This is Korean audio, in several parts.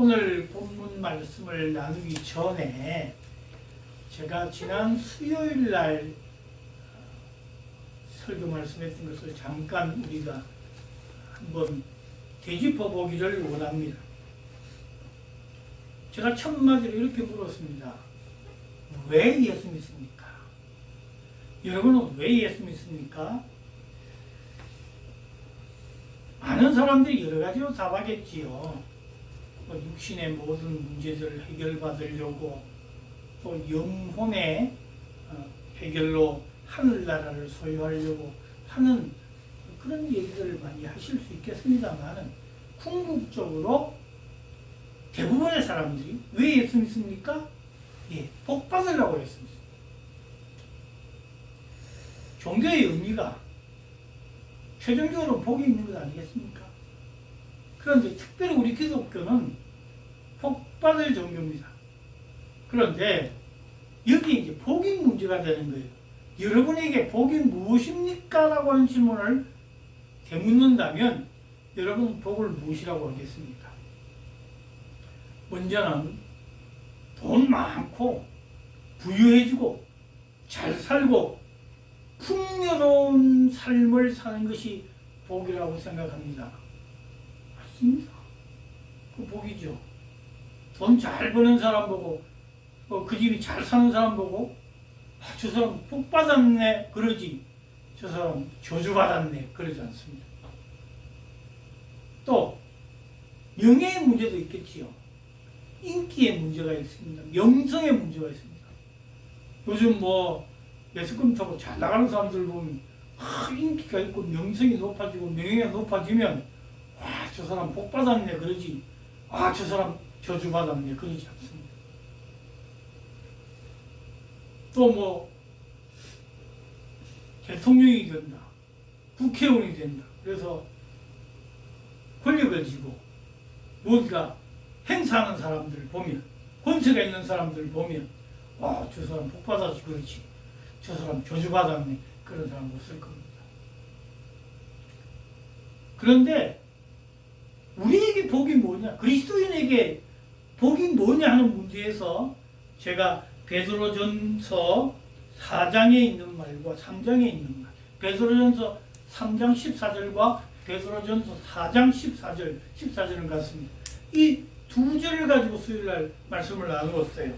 오늘 본문 말씀을 나누기 전에 제가 지난 수요일 날 어, 설교 말씀했던 것을 잠깐 우리가 한번 되짚어 보기를 원합니다. 제가 첫 마디로 이렇게 물었습니다. 왜 예수 믿습니까? 여러분은 왜 예수 믿습니까? 많은 사람들이 여러 가지로 답하겠지요. 뭐 육신의 모든 문제들을 해결받으려고 또 영혼의 어, 해결로 하늘나라를 소유하려고 하는 그런 얘기들을 많이 하실 수 있겠습니다만 궁극적으로 대부분의 사람들이 왜 예수 믿습니까? 예, 복 받으려고 했습니다. 종교의 의미가 최종적으로 복이 있는 것 아니겠습니까? 그런데 특별히 우리 기독교는 복 받을 종교입니다. 그런데 여기 이제 복이 문제가 되는 거예요. 여러분에게 복이 무엇입니까? 라고 하는 질문을 되묻는다면 여러분 복을 무엇이라고 하겠습니까? 먼저는 돈 많고 부유해지고 잘 살고 풍요로운 삶을 사는 것이 복이라고 생각합니다. 맞습니다. 그 복이죠. 돈 잘 버는 사람 보고 어, 그 집이 잘 사는 사람 보고 아, 저 사람 복 받았네 그러지 저 사람 저주 받았네 그러지 않습니다. 또 명예의 문제도 있겠지요. 인기의 문제가 있습니다. 명성의 문제가 있습니다. 요즘 뭐 매스컴 타고 잘 나가는 사람들 보면 아, 인기가 있고 명성이 높아지고 명예가 높아지면 와저 사람 복 받았네 그러지 아 저 사람 저주 받았네 그러지 않습니다. 또 뭐 대통령이 된다, 국회의원이 된다. 그래서 권력을 쥐고 뭔가 행사하는 사람들 보면 권세가 있는 사람들 보면 와 저 사람 복 받아서 그렇지 저 사람 저주 받았네 그런 사람 없을 겁니다. 그런데 우리에게 복이 뭐냐 그리스도인에게 복이 뭐냐 하는 문제에서 제가 베드로전서 4장에 있는 말과 3장에 있는 말 베드로전서 3장 14절과 베드로전서 4장 14절 14절을 같습니다. 이 두 절을 가지고 수요일 날 말씀을 나누었어요.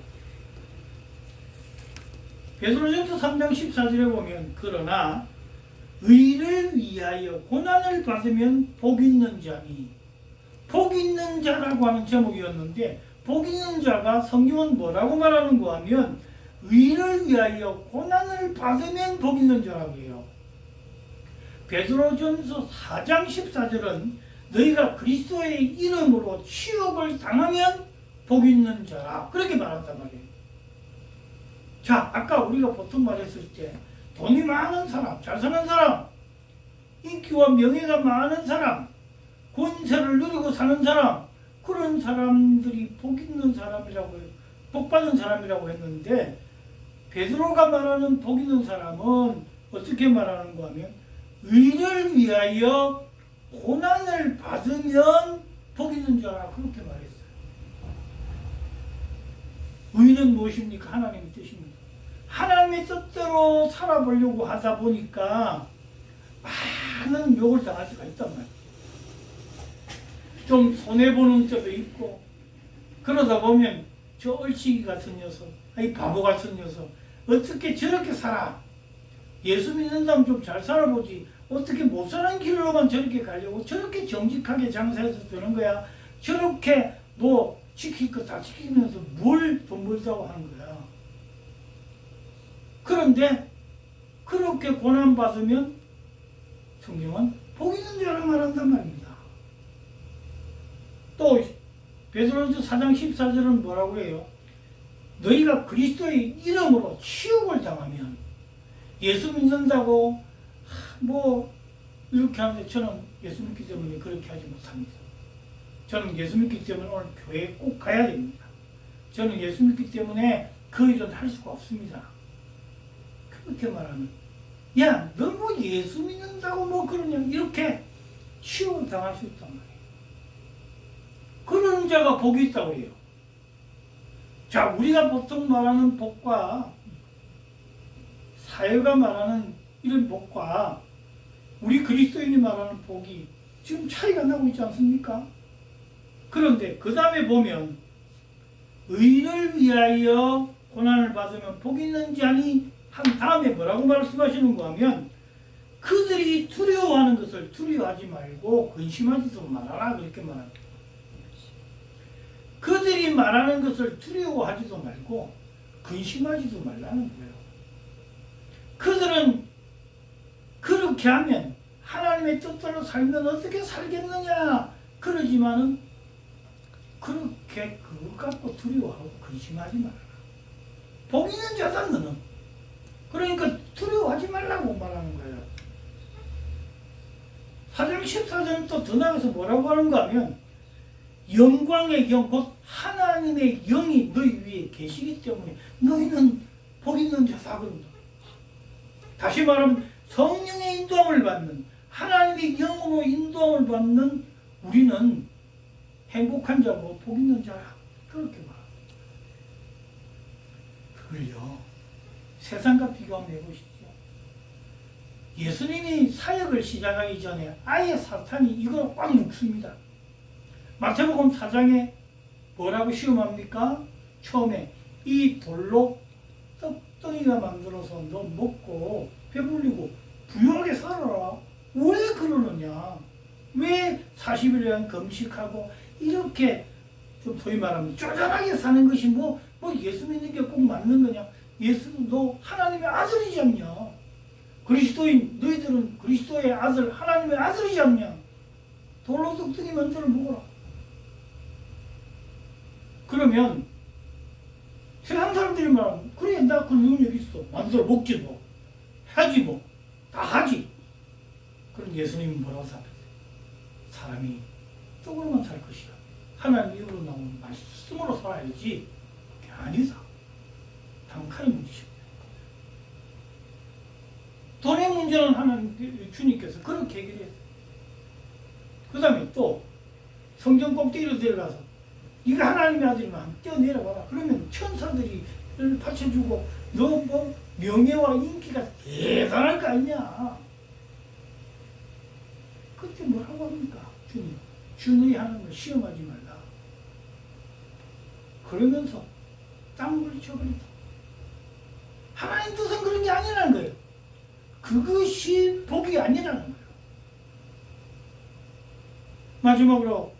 베드로전서 3장 14절에 보면 그러나 의를 위하여 고난을 받으면 복 있는 자니 복 있는 자라고 하는 제목이었는데 복 있는 자가 성경은 뭐라고 말하는가 하면 의를 위하여 고난을 받으면 복 있는 자라고 해요. 베드로전서 4장 14절은 너희가 그리스도의 이름으로 취업을 당하면 복 있는 자라 그렇게 말한단 말이에요. 자, 아까 우리가 보통 말했을 때 돈이 많은 사람, 잘 사는 사람, 인기와 명예가 많은 사람, 권세를 누리고 사는 사람, 그런 사람들이 복 있는 사람이라고. 복 받은 사람이라고 했는데 베드로가 말하는 복 있는 사람은 어떻게 말하는가 하면 의를 위하여 고난을 받으면 복 있는 자라 그렇게 말했어요. 의는 무엇입니까? 하나님의 뜻입니다. 하나님의 뜻대로 살아보려고 하다 보니까 많은 욕을 당할 수가 있단 말이에요. 좀 손해보는 때도 있고 그러다 보면 저 얼치기 같은 녀석, 아이 바보 같은 녀석 어떻게 저렇게 살아? 예수 믿는다면 좀잘 살아보지. 어떻게 못 사는 길로만 저렇게 가려고 저렇게 정직하게 장사해서 되는 거야? 저렇게 너 지킬 거 다 지키면서 뭘 돈 벌자고 하는 거야? 그런데 그렇게 고난받으면 성경은 복 있는 자라 말한단 말입니다 또 베드로전서 4장 14절은 뭐라고 해요? 너희가 그리스도의 이름으로 치욕을 당하면 예수 믿는다고 하, 뭐 이렇게 하는데 저는 예수 믿기 때문에 그렇게 하지 못합니다. 저는 예수 믿기 때문에 오늘 교회에 꼭 가야 됩니다. 저는 예수 믿기 때문에 그 일은 할 수가 없습니다. 그렇게 말하면 야, 너 뭐 예수 믿는다고 뭐 그러냐 이렇게 치욕을 당할 수 있단 말이에요. 그런 자가 복이 있다고 해요. 자, 우리가 보통 말하는 복과 사회가 말하는 이런 복과 우리 그리스도인이 말하는 복이 지금 차이가 나고 있지 않습니까? 그런데 그 다음에 보면 의를 위하여 고난을 받으면 복이 있는지 아니 한 다음에 뭐라고 말씀하시는가 하면 그들이 두려워하는 것을 두려워하지 말고 근심하지도 말아라 그렇게 말합니다. 그들이 말하는 것을 두려워하지도 말고 근심하지도 말라는 거예요. 그들은 그렇게 하면 하나님의 뜻대로 살면 어떻게 살겠느냐 그러지만은 그렇게 그것 갖고 두려워하고 근심하지 말라. 복 있는 자다 너는. 그러니까 두려워하지 말라고 말하는 거예요. 사장 14절은 또 더 나가서 뭐라고 하는가 하면 영광의 영, 곧 하나님의 영이 너희 위에 계시기 때문에 너희는 복 있는 자사거든. 다시 말하면 성령의 인도함을 받는 하나님의 영으로 인도함을 받는 우리는 행복한 자고 복 있는 자야. 그렇게 말합니다. 그걸요. 세상과 비교하면 해보십시오. 예수님이 사역을 시작하기 전에 아예 사탄이 이걸 꽉 묶습니다. 마태복음 4장에 뭐라고 시험합니까? 처음에 이 돌로 떡덩이가 만들어서 너 먹고 배불리고 부유하게 살아라. 왜 그러느냐? 왜 40일간 금식하고 이렇게 좀 소위 말하면 쪼잔하게 사는 것이 뭐, 뭐 예수 믿는 게 꼭 맞는 거냐? 예수는 너 하나님의 아들이지 않냐? 그리스도인 너희들은 그리스도의 아들 하나님의 아들이지 않냐? 돌로 떡덩이 만들어 먹어라. 그러면 세상 사람들이 말하면 그래 나 그 능력 있어. 만들어 먹지 뭐. 하지 뭐. 다 하지. 그럼 예수님은 뭐라고 답했어요? 사람이 쪽으로만 살 것이야 하나님 입으로 나오는 말씀으로 살아야지. 그게 아니다 단칼에 문제십니다. 돈의 문제는 하나님 주님께서 그렇게 해결했어요. 그 다음에 또 성경 꼭대기로 들어가서 네가 하나님의 아들이면 한번 뛰어내려봐라. 그러면 천사들이 를 받쳐주고 너 뭐 명예와 인기가 대단할 거 아니냐. 그때 뭐라고 합니까? 주님. 주의 하는 걸 시험하지 말라. 그러면서 땅을 쳐버린다. 하나님 뜻은 그런 게 아니라는 거예요. 그것이 복이 아니라는 거예요. 마지막으로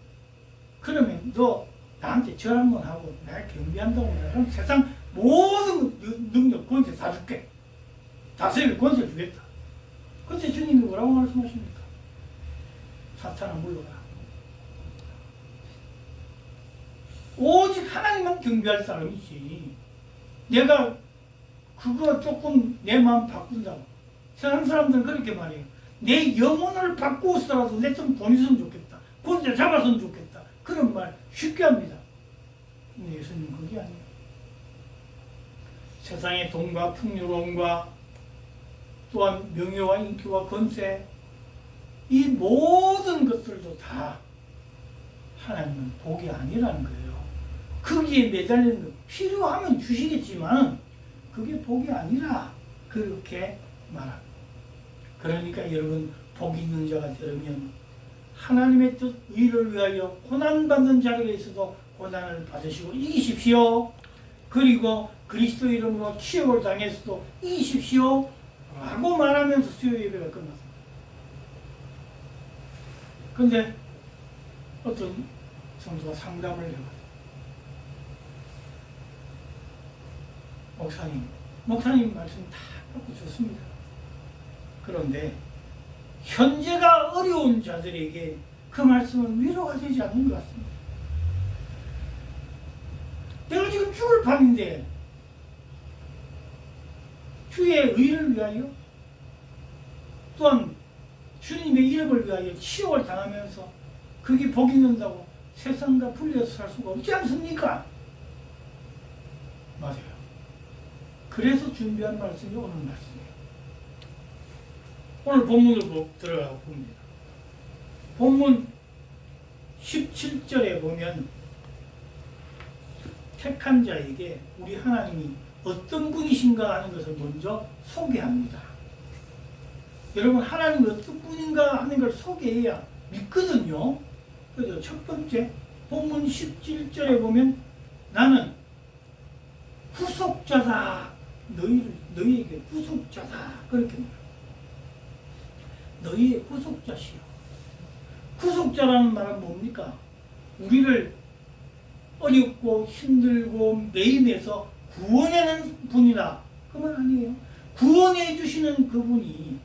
그러면 너 나한테 절 한번 하고 날 경비한다고 그러면 세상 모든 능- 능력 권세 다 줄게. 다스릴 권세 주겠다. 그때 주님이 뭐라고 말씀하십니까? 사탄아 물러가. 오직 하나님만 경비할 사람이지. 내가 그거 조금 내 마음 바꾼다고. 세상 사람들은 그렇게 말해요. 내 영혼을 바꾸었더라도 내 좀 돈 있으면 좋겠다. 권세 잡았으면 좋겠다. 그런 말 쉽게 합니다. 근데 예수님 그게 아니에요. 세상의 돈과 풍요로움과 또한 명예와 인기와 권세 이 모든 것들도 다 하나님은 복이 아니라는 거예요. 거기에 매달리는 것 필요하면 주시겠지만 그게 복이 아니라 그렇게 말합니다. 그러니까 여러분 복 있는 자가 되려면 하나님의 뜻 의를 위하여 고난받는 자리에 있어도 고난을 받으시고 이기십시오. 그리고 그리스도 이름으로 취업을 당했어도 이기십시오. 라고 말하면서 수요 예배가 끝났습니다. 근데 어떤 성도가 상담을 해봤어요. 목사님, 목사님 말씀 다 받고 좋습니다. 그런데 현재가 어려운 자들에게 그 말씀은 위로가 되지 않는 것 같습니다. 내가 지금 죽을 판인데 주의 의를 위하여 또한 주님의 이름을 위하여 치욕을 당하면서 그게 복이 있는다고 세상과 분리해서 살 수가 없지 않습니까? 맞아요. 그래서 준비한 말씀이 오늘 말씀이에요. 오늘 본문을 보- 들어가 봅니다. 본문 17절에 보면 택한 자에게 우리 하나님이 어떤 분이신가 하는 것을 먼저 소개합니다. 여러분 하나님이 어떤 분인가 하는 걸 소개해야 믿거든요. 그래서 첫 번째 본문 17절에 보면 나는 후속자다. 너희 너희에게 후속자다. 그렇게 말합니다. 너희의 후속자시요. 후속자라는 말은 뭡니까? 우리를 어렵고 힘들고 매임해서 구원하는 분이라 그 말 아니에요. 구원해 주시는 그분이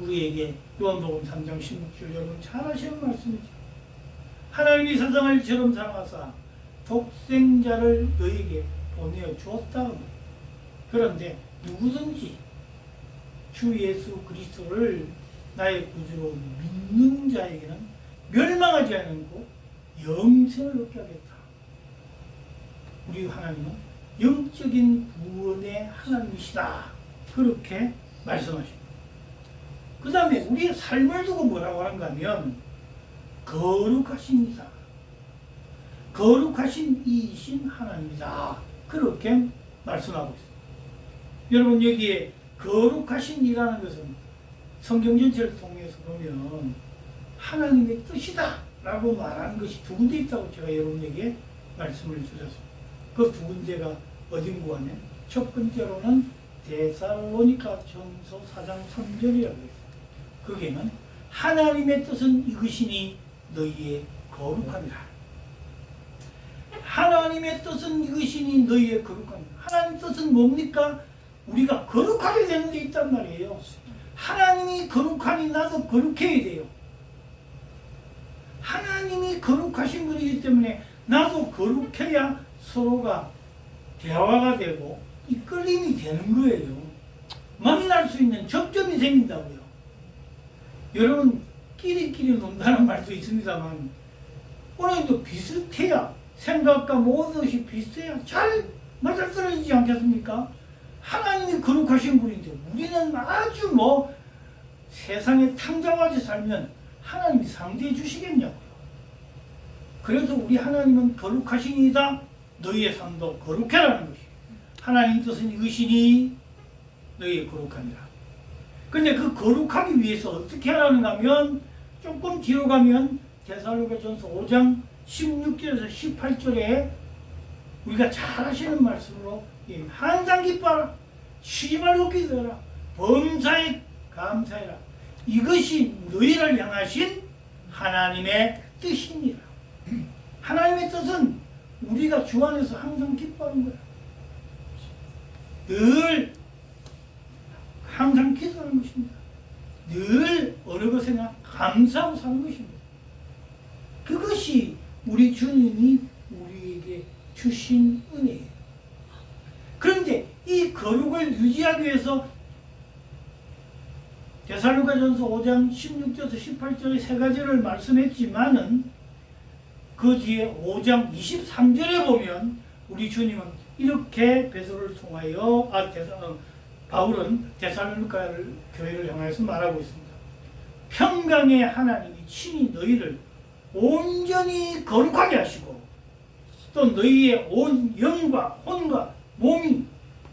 우리에게 요한복음 3장 16절 여러분 잘 아시는 말씀이죠. 하나님이 세상을 처럼 사랑하사 독생자를 너에게 보내어 주었다. 그런데 누구든지 주 예수 그리스도를 나의 구주로 믿는 자에게는 멸망하지 않고 영생을 얻게 하겠다. 우리 하나님은 영적인 구원의 하나님이시다. 그렇게 말씀하십니다. 그 다음에 우리의 삶을 두고 뭐라고 하는가 하면 거룩하십니다. 거룩하신 이신 하나님이다. 그렇게 말씀하고 있습니다. 여러분 여기에 거룩하신 이라는 것은 성경 전체를 통해서 보면 하나님의 뜻이다 라고 말하는 것이 두 군데 있다고 제가 여러분에게 말씀을 드렸습니다. 그 두 군데가 어딘고 하면 첫 번째로는 데살로니가 전서 4장 3절이라고 했어요. 거기에는 하나님의 뜻은 이것이니 너희의 거룩함이라. 하나님의 뜻은 이것이니 너희의 거룩함이라. 하나님 뜻은 뭡니까? 우리가 거룩하게 되는 데 있단 말이에요. 하나님이 거룩하니 나도 거룩해야 돼요. 하나님이 거룩하신 분이기 때문에 나도 거룩해야 서로가 대화가 되고 이끌림이 되는 거예요. 만날 수 있는 접점이 생긴다고요. 여러분 끼리끼리 논다는 말도 있습니다만 오늘도 비슷해야 생각과 모든 것이 비슷해야 잘 맞아떨어지지 않겠습니까? 하나님이 거룩하신 분인데 우리는 아주 뭐 세상에 탕자같이 살면 하나님이 상대해 주시겠냐고요. 그래서 우리 하나님은 거룩하시니다 너희의 삶도 거룩해라는 것이 하나님 뜻은 이것이니 너희의 거룩함이라. 근데 그 거룩하기 위해서 어떻게 하라는가 하면 조금 뒤로 가면 데살로가전서 5장 16절에서 18절에 우리가 잘 아시는 말씀으로 예, 항상 기뻐하라. 쉬지 말고 기도하라. 범사에 감사해라. 이것이 너희를 향하신 하나님의 뜻이니라. 하나님의 뜻은 우리가 주 안에서 항상 기뻐하는 거야. 늘 항상 기도하는 것입니다. 늘 어느 것에나 감사하고 사는 것입니다 그것이 우리 주님이 우리에게 주신 은혜예요. 그런데 이 거룩을 유지하기 위해서 데살로가 전서 5장 16절에서 18절의 세 가지를 말씀했지만은 그 뒤에 5장 23절에 보면 우리 주님은 이렇게 베드로를 통하여 아 데사, 어, 바울은 데살로니가 교회를 향해서 말하고 있습니다. 평강의 하나님이 친히 너희를 온전히 거룩하게 하시고 또 너희의 온 영과 혼과 몸이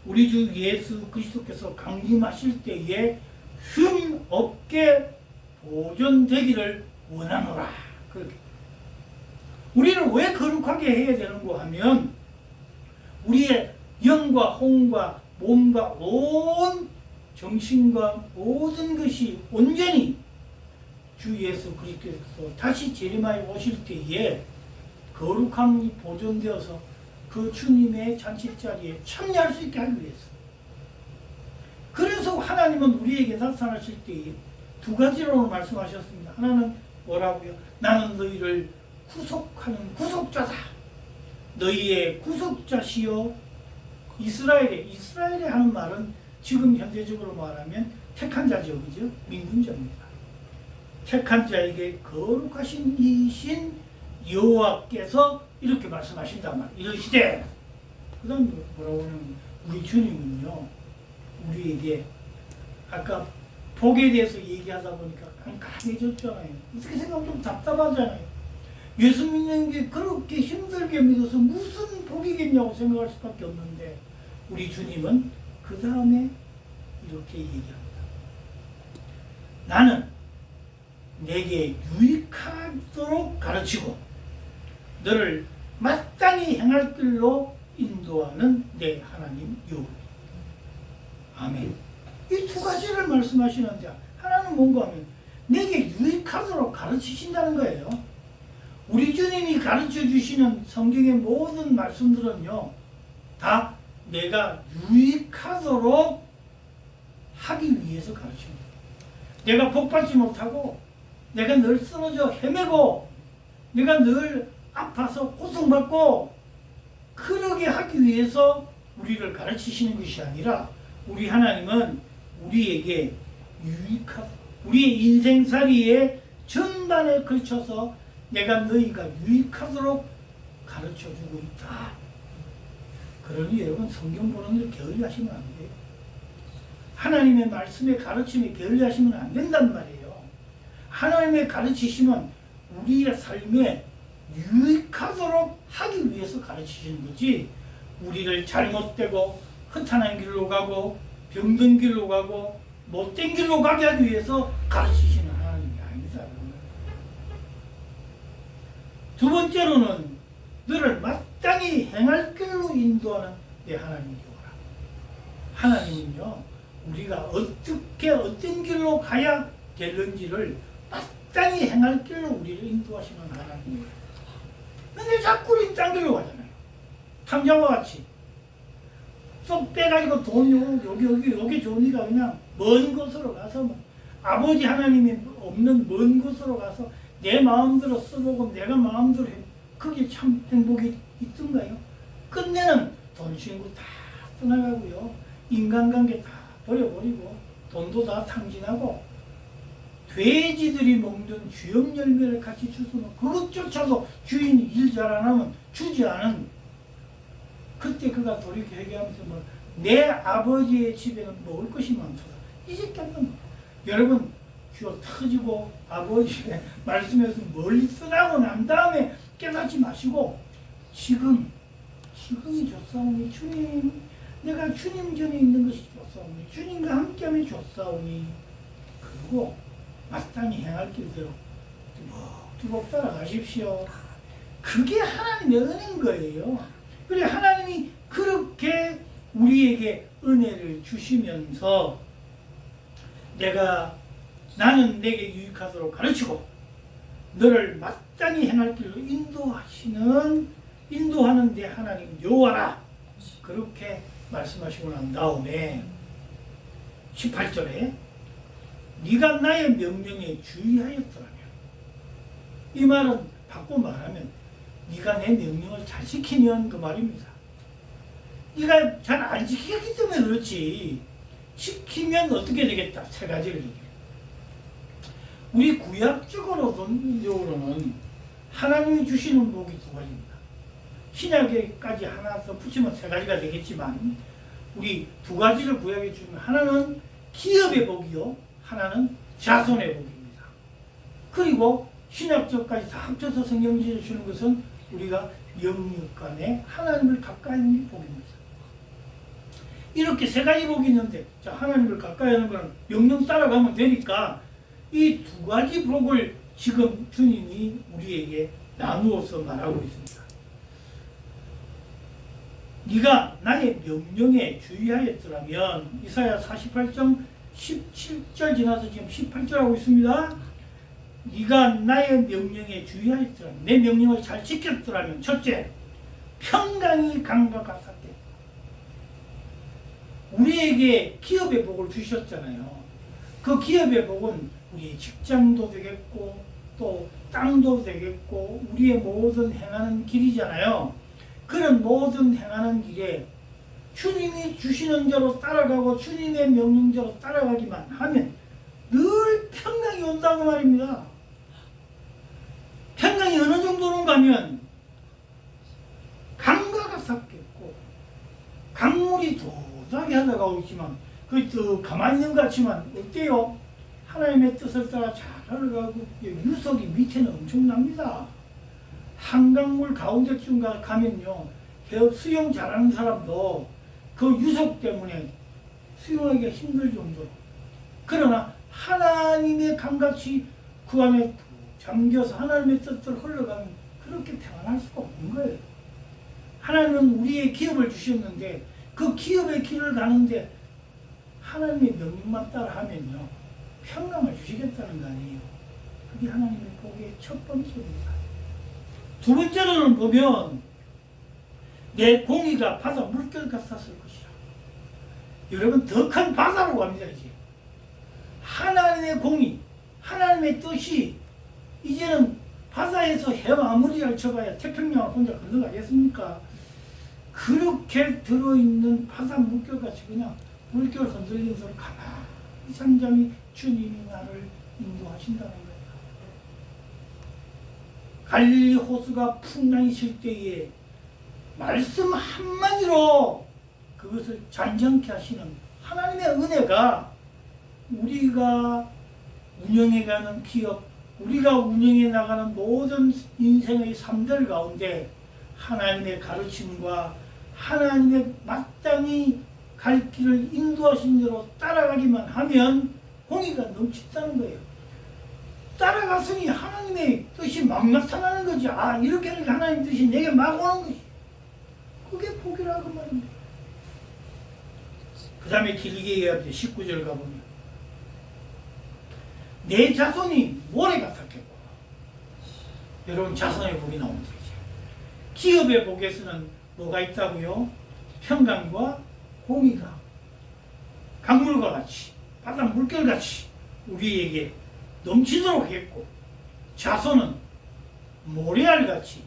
우리 주 예수 그리스도께서 강림하실 때에 흠 없게 보존되기를 원하노라. 그렇게. 우리를 왜 거룩하게 해야 되는고 하면 우리의 영과 혼과 몸과 온 정신과 모든 것이 온전히 주 예수 그리스도께서 다시 재림하여 오실 때에 거룩함이 보존되어서 그 주님의 잔치 자리에 참여할 수 있게 하기 위해서. 그래서 하나님은 우리에게 나타나실 때에 두 가지로 말씀하셨습니다. 하나는 뭐라고요? 나는 너희를 구속하는 구속자다. 너희의 구속자시요. 이스라엘에 이스라엘에 하는 말은 지금 현대적으로 말하면 택한 자죠, 그죠? 민군자입니다. 택한 자에게 거룩하신 이신 여호와께서 이렇게 말씀하신단 말. 이러시되 그다음 뭐라고 하냐면 우리 주님은요 우리에게 아까 복에 대해서 얘기하다 보니까 깜깜해졌잖아요. 어떻게 생각하면 좀 답답하잖아요. 예수 믿는 게 그렇게 힘들게 믿어서 무슨 복이겠냐고 생각할 수밖에 없는데 우리 주님은 그 다음에 이렇게 얘기합니다. 나는 내게 유익하도록 가르치고 너를 마땅히 행할 길로 인도하는 내 하나님 여호와. 아멘. 이 두 가지를 말씀하시는데 하나는 뭔가 하면 내게 유익하도록 가르치신다는 거예요. 우리 주님이 가르쳐 주시는 성경의 모든 말씀들은요, 다 내가 유익하도록 하기 위해서 가르칩니다. 내가 복받지 못하고, 내가 늘 쓰러져 헤매고, 내가 늘 아파서 고통받고, 그러게 하기 위해서 우리를 가르치시는 것이 아니라, 우리 하나님은 우리에게 유익하다. 우리의 인생살이의 전반에 걸쳐서 내가 너희가 유익하도록 가르쳐 주고 있다. 그러니 여러분 성경 보는 일 게을리하시면 안 돼요. 하나님의 말씀에 가르침에 게을리하시면 안 된단 말이에요. 하나님의 가르치심은 우리의 삶에 유익하도록 하기 위해서 가르치시는 거지 우리를 잘못되고 허탄한 길로 가고 병든 길로 가고 못된 길로 가게 하기 위해서 가르치시는 하나님이 아니다. 두 번째로는 너를 마땅히 행할 길로 인도하는 내 하나님이 오라. 하나님은요, 우리가 어떻게 어떤 길로 가야 되는지를 마땅히 행할 길로 우리를 인도하시는 하나님이에요. 근데 자꾸 우리 딴 길로 가잖아요. 탐정과 같이. 쏙 빼가지고 돈 요- 여기 여기 여기 좋으니까 그냥 먼 곳으로 가서 뭐 아버지 하나님이 없는 먼 곳으로 가서 내 마음대로 써보고 내가 마음대로 해. 그게 참 행복이 있던가요? 끝내는 돈 신고 다 떠나가고요. 인간관계 다 버려버리고 돈도 다 탕진하고 돼지들이 먹는 주염 열매를 같이 주서는 그것조차도 주인이 일 잘 안 하면 주지 않은 그때 그가 돌이켜 회개하면서 뭐, 내 아버지의 집에는 먹을 것이 많도다. 이 새끼는 여러분 귀가 터지고 아버지의 말씀에서 멀리 떠나고 난 다음에 깨닫지 마시고 지금 지금이 좋사오니 주님 내가 주님 전에 있는 것이 좋사오니 주님과 함께함이 좋사오니 그리고 마땅히 행할 길대로 두벅두벅 따라가십시오. 그게 하나님의 은혜인 거예요. 그래 하나님이 그렇게 우리에게 은혜를 주시면서 내가 나는 내게 유익하도록 가르치고 너를 마땅히 행할 길로 인도하시는 인도하는 내 하나님 여호와라. 그렇게 말씀하시고 난 다음에 18절에 네가 나의 명령에 주의하였더라면 이 말은 바꿔 말하면 네가 내 명령을 잘 지키면 그 말입니다. 네가 잘 안 지키기 때문에 그렇지. 지키면 어떻게 되겠다. 세 가지를 얘기해요. 우리 구약적으로는 하나님이 주시는 복이 두 가지입니다. 신약에까지 하나 더 붙이면 세 가지가 되겠지만 우리 두 가지를 구약에 주면 하나는 기업의 복이요. 하나는 자손의 복입니다. 그리고 신약적까지 다 합쳐서 성경지에 주는 것은 우리가 영육 간에 하나님을 가까이 하는 복입니다. 이렇게 세 가지 복이 있는데 자 하나님을 가까이 하는 거는 명령 따라가면 되니까 이 두 가지 복을 지금 주님이 우리에게 나누어서 말하고 있습니다. 네가 나의 명령에 주의하였더라면 이사야 48장 17절 지나서 지금 18절 하고 있습니다. 네가 나의 명령에 주의하였더라면 내 명령을 잘 지켰더라면 첫째 평강이 강과 같았대. 우리에게 기업의 복을 주셨잖아요. 그 기업의 복은 우리 직장도 되겠고 또 땅도 되겠고 우리의 모든 행하는 길이잖아요. 그런 모든 행하는 길에 주님이 주시는 대로 따라가고 주님의 명령대로 따라가기만 하면 늘 평강이 온다고 말입니다. 평강이 어느 정도로 가면 강과 같았겠고 강물이 도다게 하다가 있지만 그또 가만히 있는 것 같지만 어때요? 하나님의 뜻을 따라 잘 흘러가고 유속이 밑에는 엄청납니다. 한강물 가운데쯤 가- 가면요. 그 수영 잘하는 사람도 그 유속 때문에 수영하기가 힘들 정도로. 그러나 하나님의 감같이 그 안에 잠겨서 하나님의 뜻대로 흘러가면 그렇게 평안할 수가 없는 거예요. 하나님은 우리의 기업을 주셨는데 그 기업의 길을 가는데 하나님의 명령만 따라하면요 평강을 주시겠다는 거 아니에요. 그게 하나님의 복의 첫 번째입니다. 두 번째로는 보면 내 공의가 바다 물결 같았을 것이라. 여러분 더 큰 바다로 갑니다 이제. 하나님의 공의, 하나님의 뜻이 이제는 바다에서 해 마무리를 쳐봐야 태평양을 혼자 건너가겠습니까? 그렇게 들어있는 바다 물결같이 그냥 물결 흔들리는 소리 가만히 잠잠히 주님이 나를 인도하신다는 거예요. 갈릴리 호수가 풍랑이 칠 때에 말씀 한마디로 그것을 잔잔케 하시는 하나님의 은혜가 우리가 운영해가는 기업, 우리가 운영해 나가는 모든 인생의 삶들 가운데 하나님의 가르침과 하나님의 마땅히 갈 길을 인도하신 대로 따라가기만 하면 공의가 넘친다는 거예요. 따라갔으니 하나님의 뜻이 막 나타나는 거지. 아, 이렇게 하니까 하나님 뜻이 내게 막 오는 것이. 그게 복이라고 말입니다. 그 다음에 길게 얘기하죠. 19절 가보면. 내 자손이 모래 같았겠고. 여러분, 자손의 복이 나옵니다. 이제. 기업의 복에서는 뭐가 있다고요? 평강과 공의가 강물과 같이 바다 물결같이 우리에게 넘치도록 했고 자손은 모래알같이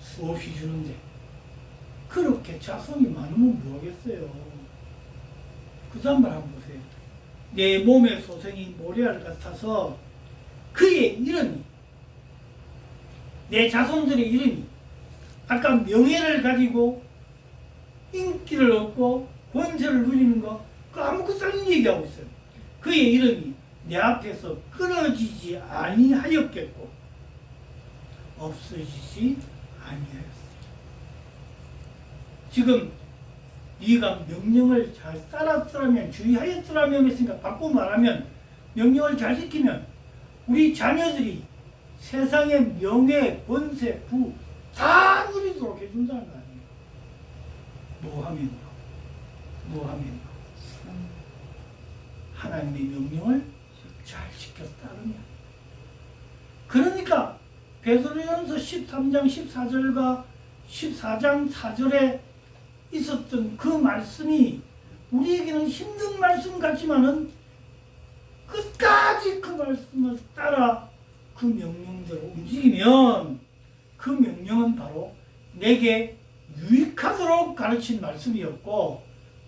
수없이 주는데 그렇게 자손이 많으면 뭐하겠어요 그 다음 말 한번 보세요 내 몸의 소생이 모래알 같아서 그의 이름이 내 자손들의 이름이 아까 명예를 가지고 인기를 얻고 권세를 누리는 거, 그 아무것도 아닌 얘기하고 있어요. 그의 이름이 내 앞에서 끊어지지 아니하였겠고 없어지지 아니하였어요. 지금 네가 명령을 잘 따랐더라면 주의하였더라면 했으니까 바꿔 말하면 명령을 잘 지키면 우리 자녀들이 세상의 명예, 권세, 부 다 누리도록 해준다는 거 아니에요. 뭐 하면 뭐 하면 하나님의 명령을 잘 따르면. 그러니까 베드로전서 13장 14절과 14장 4절에 있었던 그 말씀이 우리에게는 힘든 말씀 같지만은 끝까지 그 말씀을 따라 그 명령대로 움직이면 그 명령은 바로 내게 유익하도록 가르친 말씀이었고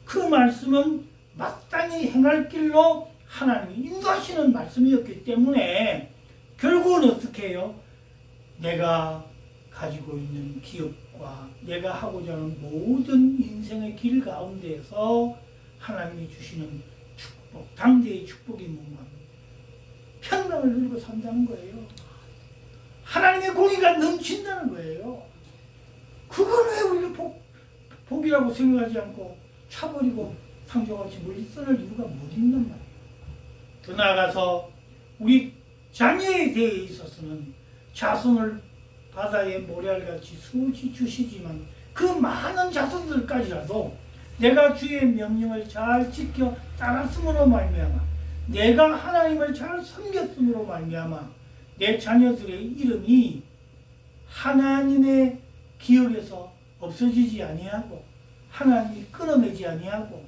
그 말씀은 마땅히 행할 길로 하나님이 인도하시는 말씀이었기 때문에 결국은 어떻게 해요? 내가 가지고 있는 기업 과 내가 하고자 하는 모든 인생의 길 가운데에서 하나님이 주시는 축복, 당대의 축복이 뭔가 평강을 누리고 산다는 거예요. 하나님의 공의가 넘친다는 거예요. 그걸 왜 우리가 복, 복이라고 생각하지 않고 차버리고 상조같이 멀리 떠날 이유가 못 있단 말이에요. 더 나아가서 우리 자녀에 대해 있어서는 자손을 바다의 모래알같이 수없이 주시지만 그 많은 자손들까지라도 내가 주의 명령을 잘 지켜 따랐음으로 말미암아 내가 하나님을 잘 섬겼음으로 말미암아 내 자녀들의 이름이 하나님의 기억에서 없어지지 아니하고 하나님이 끊어내지 아니하고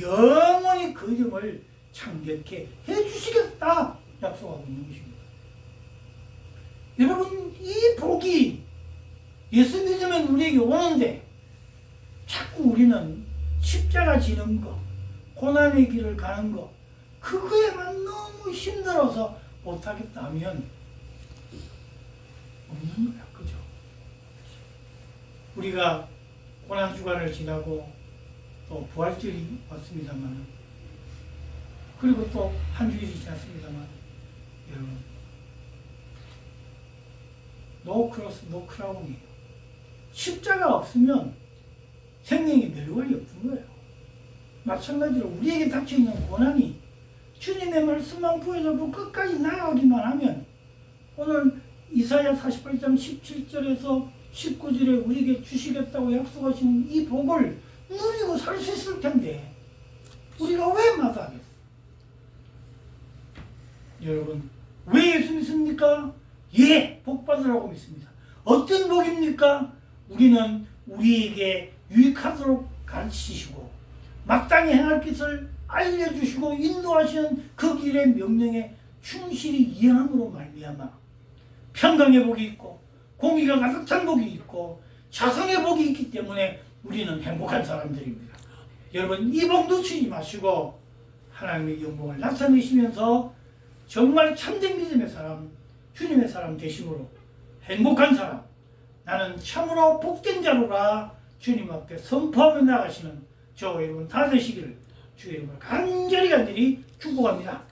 영원히 그 이름을 창백해 해주시겠다 약속하고 있는 것입니다. 여러분 이 복이 예수 믿으면 우리에게 오는데 자꾸 우리는 십자가 지는 거, 고난의 길을 가는 거 그거에만 너무 힘들어서 못하겠다 하면 없는 거야, 그죠? 우리가 고난 주간을 지나고 또 부활절이 왔습니다만 그리고 또 한 주일이 지났습니다만 여러분 노 크로스 노 크라운이에요. 십자가 없으면 생명의 멸관이 없는 거예요. 마찬가지로 우리에게 닥쳐있는 고난이 주님의 말씀만 보여주고 끝까지 나아가기만 하면 오늘 이사야 48장 17절에서 19절에 우리에게 주시겠다고 약속하시는 이 복을 누리고 살 수 있을 텐데 우리가 왜 마다하겠어? 여러분 왜 예수 믿습니까? 예, 복 받으라고 믿습니다. 어떤 복입니까? 우리는 우리에게 유익하도록 가르치시고 마땅히 행할 것을 알려주시고 인도하시는 그 길의 명령에 충실히 이행함으로 말미암아 평강의 복이 있고 공의가 가득 찬 복이 있고 자성의 복이 있기 때문에 우리는 행복한 사람들입니다. 여러분 이 복 놓치지 마시고 하나님의 영광을 나타내시면서 정말 참된 믿음의 사람, 주님의 사람 되심으로 행복한 사람, 나는 참으로 복된 자로라 주님 앞에 선포하며 나가시는 저 여러분 다 되시기를 주의 이름으로 간절히 간절히 축복합니다.